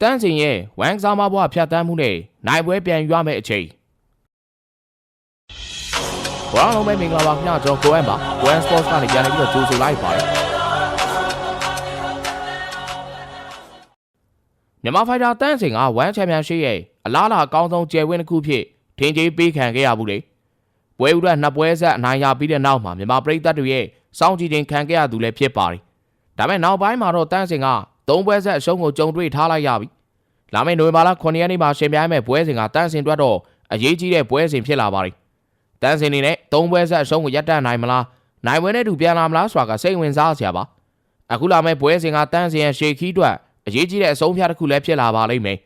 တန်းစင်ရဲ့ဝမ်ကစားမဘွားဖြတ်တန်းမှုနဲ့နိုင်ပွဲပြန်ယူရမယ့်အချိန်ဘောလုံးလုံးပဲမင်္ဂလာပါခင်ဗျာကျွန်တော်ကိုအန်ပါကိုအန်စပေါ့စ်ကနေပြန်လာပြီးတော့ကြိုဆိုလိုက်ပါတယ်မြန်မာဖိုင်တာတန်းစင်ကဝမ်ချန်ပီယံရှစ်ရဲ့အလားအလာအကောင်းဆုံးကျယ်ဝင်းတစ်ခုဖြစ်ထင်ကြီးပေးခံခဲ့ရဘူးလေပွဲဥဒနှစ်ပွဲဆက်အနိုင်ရပြီးတဲ့နောက်မှာမြန်မာပြည်သက်တွေရဲ့စောင့်ကြည့်ခြင်းခံခဲ့ရသူလည်းဖြစ်ပါတယ်ဒါပေမဲ့နောက်ပိုင်းမှာတော့တန်းစင်က သုံးပွဲဆက်အရှုံးကိုကြုံတွေ့ထားလိုက်ရပြီလာမယ့်နိုဝင်ဘာလ9ရက်နေ့မှာရှင်ပြိုင်မဲ့ပွဲစဉ်ကတန်းစင်အတွက်တော့အရေးကြီးတဲ့ပွဲစဉ်ဖြစ်လာပါတယ်တန်းစင်နေနဲ့သုံးပွဲဆက်အရှုံးကိုရပ်တန့်နိုင်မလားနိုင်ပွဲနဲ့တူပြန်လာမလားဆိုတာကစိတ်ဝင်စားစရာပါအခုလာမယ့်ပွဲစဉ်ကတန်းစင်ရဲ့ရှေခီးအတွက်အရေးကြီးတဲ့အဆုံးဖြတ်တစ်ခုလည်းဖြစ်လာပါလိမ့်မယ်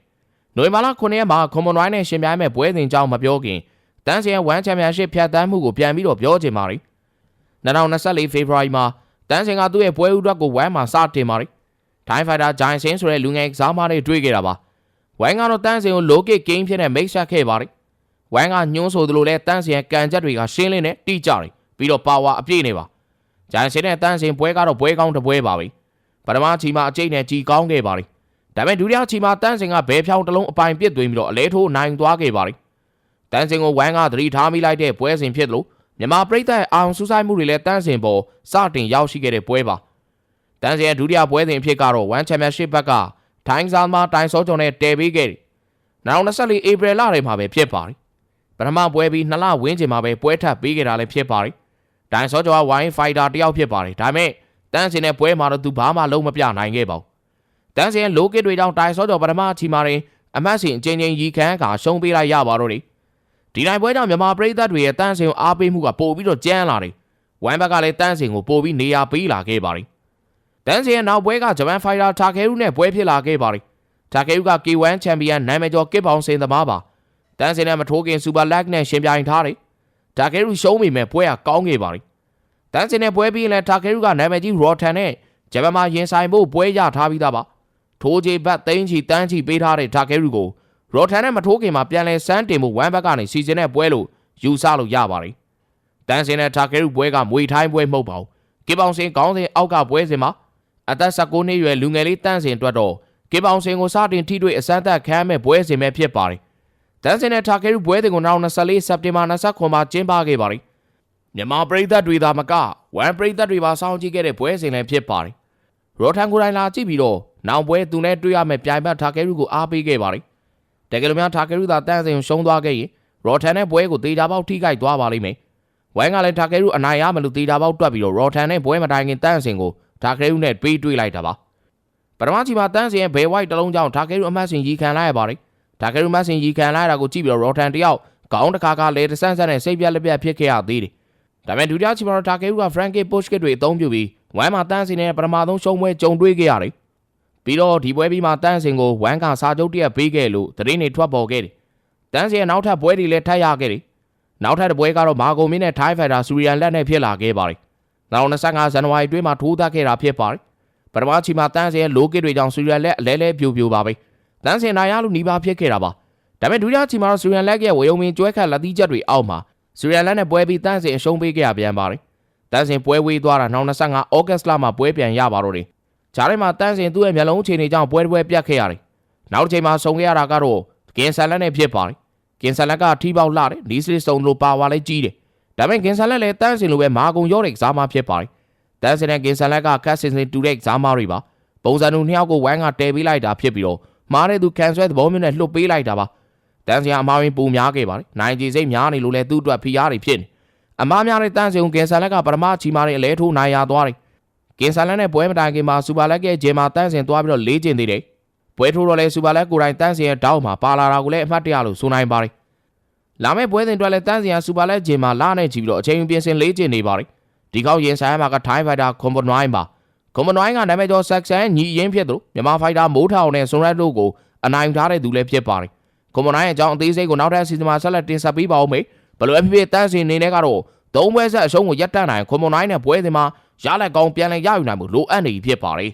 နိုဝင်ဘာလ9ရက်မှာကွန်မွန်ဝိုင်းနဲ့ရှင်ပြိုင်မဲ့ပွဲစဉ်ကြောင်းမပြောခင်တန်းစင်ရဲ့ဝမ်ချန်ပီယံရှစ်ဖြတ်တန်းမှုကိုပြန်ပြီးတော့ပြောချင်ပါတယ်2024ဖေဖော်ဝါရီမှာတန်းစင်ကသူ့ရဲ့ပွဲဥအတွက်ကိုဝမ်မှာစတင်ပါတယ် ထိုင်းဖိုင်တာဂျိုင်ဆင်းဆိုတဲ့လူငယ်ကစားမတွေတွေ့ခဲ့တာပါဝမ်ကတော့တန်းစင်ကိုလိုကစ်ဂိမ်းဖြစ်နဲ့မိတ်ဆက်ခဲ့ပါတယ်ဝမ်ကညှိုးဆိုသလိုလဲတန်းစင်ရဲ့ကန်ချက်တွေကရှင်းလင်းနဲ့တိကျတယ်ပြီးတော့ပါဝါအပြည့်နေပါဂျိုင်ဆင်းနဲ့တန်းစင်ပွဲကတော့ပွဲကောင်းတစ်ပွဲပါပဲပထမချီမှာအကျိတ်နဲ့ကြီးကောင်းခဲ့ပါတယ်ဒါပေမဲ့ဒုတိယချီမှာတန်းစင်ကဘဲဖြောင်းတစ်လုံးအပိုင်ပစ်သွင်းပြီးတော့အလဲထိုးနိုင်သွားခဲ့ပါတယ်တန်းစင်ကိုဝမ်ကသတိထားမိလိုက်တဲ့ပွဲစဉ်ဖြစ်လို့မြန်မာပြည်သက်အောင်စူးစိုက်မှုတွေလည်းတန်းစင်ပေါ်စတင်ရောက်ရှိခဲ့တဲ့ပွဲပါ တန်းစင်ရဲ့ဒုတိယပွဲစဉ်အဖြစ်ကတော့1 Championship ဘက်ကထိုင်းစားမှာတိုင်စောကျော်နဲ့တည်ပေးခဲ့တယ်။နောက်24ဧပြီလထဲမှာပဲဖြစ်ပါတယ်။ပထမပွဲပြီးနှစ်လဝန်းကျင်မှာပဲပွဲထပ်ပေးခဲ့တာလည်းဖြစ်ပါတယ်။တိုင်စောကျော်ကဝိုင်းဖိုက်တာတယောက်ဖြစ်ပါတယ်။ဒါပေမဲ့တန်းစင်ရဲ့ပွဲမှာတော့သူဘာမှလုံးမပြနိုင်ခဲ့ပါဘူး။တန်းစင်ရဲ့လိုကစ်တွေကြောင့်တိုင်စောကျော်ပထမချီမှာရင်အမတ်စင်အချင်းချင်းရီခန်းကရှုံးပေးလိုက်ရပါတော့တယ်။ဒီနိုင်ပွဲကြောင့်မြန်မာပြည်သက်တွေရဲ့တန်းစင်ကိုအားပေးမှုကပိုပြီးတော့ကျန်းလာတယ်။ဝမ်ဘက်ကလည်းတန်းစင်ကိုပိုပြီးနေရာပေးလာခဲ့ပါတယ်။ တန်းစင်ရဲ့နောက်ပွဲကဂျပန်ဖိုင်တာတာခဲရုနဲ့ပွဲဖြစ်လာခဲ့ပါတယ်။တာခဲရုက K1 ချန်ပီယံနိုင်မကျော်ကစ်ပေါင်းစင်သမားပါ။တန်းစင်နဲ့မထိုးခင်စူပါလက်နဲ့ရှင်ပြိုင်ထားတယ်။တာခဲရုရှုံးပေမဲ့ပွဲကကောင်းခဲ့ပါတယ်။တန်းစင်နဲ့ပွဲပြီးရင်လည်းတာခဲရုကနိုင်မကြီးရော်ထန်နဲ့ဂျပန်မှာရင်ဆိုင်ဖို့ပွဲရထားပြီးသားပါ။ထိုးချေဘတ်သိန်းချီတန်းချီပေးထားတဲ့တာခဲရုကိုရော်ထန်နဲ့မထိုးခင်မှာပြန်လဲစမ်းတင်မှုဝမ်ဘက်ကနေစီစဉ်တဲ့ပွဲလို့ယူဆလို့ရပါတယ်။တန်းစင်နဲ့တာခဲရုပွဲကမွေထိုင်းပွဲမဟုတ်ပါဘူး။ကေပေါင်စင်ကောင်းစင်အောက်ကပွဲစဉ်မှာ အသက်16နှစ်အရွယ်လူငယ်လေးတန်းစင်အတွက်တော့ကေပေါင်စင်ကိုစတင်ထိတွေ့အစမ်းသက်ခံမဲ့ပွဲစဉ်ပဲဖြစ်ပါတယ်။တန်းစင်နဲ့တာခဲရုပွဲစဉ်ကိုနောက်24စက်တင်ဘာ29မှာကျင်းပခဲ့ပါတယ်။မြန်မာပြည်သက်တွေသာမကဝမ်ပြည်သက်တွေပါစောင့်ကြည့်ခဲ့တဲ့ပွဲစဉ်လည်းဖြစ်ပါတယ်။ရော်ထန်ကိုတိုင်းလာကြည့်ပြီးတော့နောက်ပွဲသူနဲ့တွေ့ရမယ့်ပြိုင်ဘက်တာခဲရုကိုအားပေးခဲ့ပါတယ်။တကယ်လို့များတာခဲရုသာတန်းစင်ကိုရှုံးသွားခဲ့ရင်ရော်ထန်နဲ့ပွဲကိုတေချာပေါက်ထိခိုက်သွားပါလိမ့်မယ်။ဝမ်ကလည်းတာခဲရုအနိုင်ရမယ်လို့တေချာပေါက်တွက်ပြီးတော့ရော်ထန်နဲ့ပွဲမတိုင်ခင်တန်းစင်ကို ဒါကရဲဦးနဲ့တွေးတွေးလိုက်တာပါပထမချီမှာတန်းစင်ရဲ့ဘယ်ဝိုက်တစ်လုံးကြောင့်ဒါကရဲဦးအမတ်စင်ရီခံလိုက်ရပါတယ်ဒါကရဲဦးမတ်စင်ရီခံလိုက်တာကိုကြည့်ပြီးတော့ရော်ထန်တယောက်ခေါင်းတစ်ခါခါလေတဆန်းဆန်းနဲ့စိတ်ပြက်လက်ပြက်ဖြစ်ခဲ့ရသေးတယ်ဒါပေမဲ့ဒုတိယချီမှာတော့ဒါကရဲဦးက Frankie Pushkit တွေအသုံးပြုပြီးဝမ်မှာတန်းစင်နဲ့ပထမဆုံးရှုံးပွဲကြုံတွေ့ခဲ့ရတယ်ပြီးတော့ဒီပွဲပြီးမှတန်းစင်ကိုဝမ်ကစာချုပ်တရက်ပေးခဲ့လို့သတင်းတွေထွက်ပေါ်ခဲ့တယ်တန်းစင်ရဲ့နောက်ထပ်ပွဲတွေလည်းထပ်ရခဲ့တယ်နောက်ထပ်တစ်ပွဲကတော့မာဂုံမင်းနဲ့ Thai Fighter စူရီယန်လက်နဲ့ဖြစ်လာခဲ့ပါတယ် နောက်25ဇန်နဝါရီတွင်းမှာထိုးသားခဲ့တာဖြစ်ပါတယ်ပထမချီမှာတန်းစင်ရဲ့လိုကစ်တွေကြောင့်စူရန်လက်အလဲလဲပြိုပြိုပါပဲတန်းစင်နိုင်ရလို့နီးပါးဖြစ်ခဲ့တာပါဒါပေမဲ့ဒုတိယချီမှာတော့စူရန်လက်ရဲ့ဝေယုံမင်းကျွဲခတ်လက်သီးချက်တွေအောက်မှာစူရန်လက်နဲ့ပွဲပြီးတန်းစင်အရှုံးပေးခဲ့ရပြန်ပါတယ်တန်းစင်ပွဲဝေးသွားတာနောက်25ဩဂတ်လမှာပွဲပြန်ရပါတော့တယ်ဂျားထဲမှာတန်းစင်သူ့ရဲ့မျက်လုံးအခြေအနေကြောင့်ပွဲပွဲပြတ်ခဲ့ရတယ်နောက်တစ်ချိန်မှာဆုံခဲ့ရတာကတော့ကင်ဆန်လက်နဲ့ဖြစ်ပါတယ်ကင်ဆန်လက်ကထီပေါက်လှတယ်နီးစလစ်စုံလို့ပါဝါလဲကြီးတယ် ဒါပေမဲ့ကင်ဆန်လက်လည်းတန်းစင်လိုပဲမာကုံရောတဲ့ကစားမဖြစ်ပါတယ်တန်းစင်နဲ့ကင်ဆန်လက်ကကတ်စင်စင်တူတဲ့ကစားမတွေပါပုံစံတူနှစ်ယောက်ကိုဝိုင်းကတဲပေးလိုက်တာဖြစ်ပြီးတော့မားတဲ့သူကန်ဆွဲသဘောမျိုးနဲ့လှုပ်ပေးလိုက်တာပါတန်းစင်ကအမားရင်းပူများခဲ့ပါတယ်နိုင်ကြီးစိတ်များနေလို့လဲသူ့အတွက်ဖိအားတွေဖြစ်နေအမားများတဲ့တန်းစင်ကိုကင်ဆန်လက်ကပထမချီမားတဲ့အလဲထိုးနိုင်ရသွားတယ်ကင်ဆန်လက်နဲ့ပွဲမတိုင်ခင်မှာစူပါလက်ရဲ့ဂျင်မာတန်းစင်သွားပြီးတော့လေးကျင်သေးတယ်ပွဲထိုးတော့လဲစူပါလက်ကိုယ်တိုင်တန်းစင်ရဲ့တောက်မှာပါလာတာကိုလည်းအမှတ်တရလို့ဆိုနိုင်ပါတယ် လာမယ့်ပွဲစဉ်အတွက်လည်းတန်းစင်ကစူပါလက်ဂျင်မာလာနဲ့ကြည့်ပြီးတော့အချိန်ပြင်ဆင်လေးကျင်နေပါတယ်ဒီကောက်ရင်ဆိုင်မှာကထိုင်းဖိုက်တာကွန်ဘနွိုင်းပါကွန်ဘနွိုင်းကနာမည်ကျော်ဆက်ဆန်ညီရင်းဖြစ်သူမြန်မာဖိုက်တာမိုးထောင်နဲ့ဆွန်ရက်တို့ကိုအနိုင်ထားတဲ့သူလည်းဖြစ်ပါတယ်ကွန်ဘနွိုင်းရဲ့အကြောင်းအသေးစိတ်ကိုနောက်ထပ်စီစဉ်မှာဆက်လက်တင်ဆက်ပေးပါဦးမယ်ဘလိုအဖြစ်ဖြစ်တန်းစင်နေနဲ့ကတော့သုံးပွဲဆက်အရှုံးကိုရပ်တန့်နိုင်ကွန်ဘနွိုင်းနဲ့ပွဲစဉ်မှာရလက်ကောင်းပြန်လည်ရယူနိုင်မှုလိုအပ်နေပြီဖြစ်ပါတယ်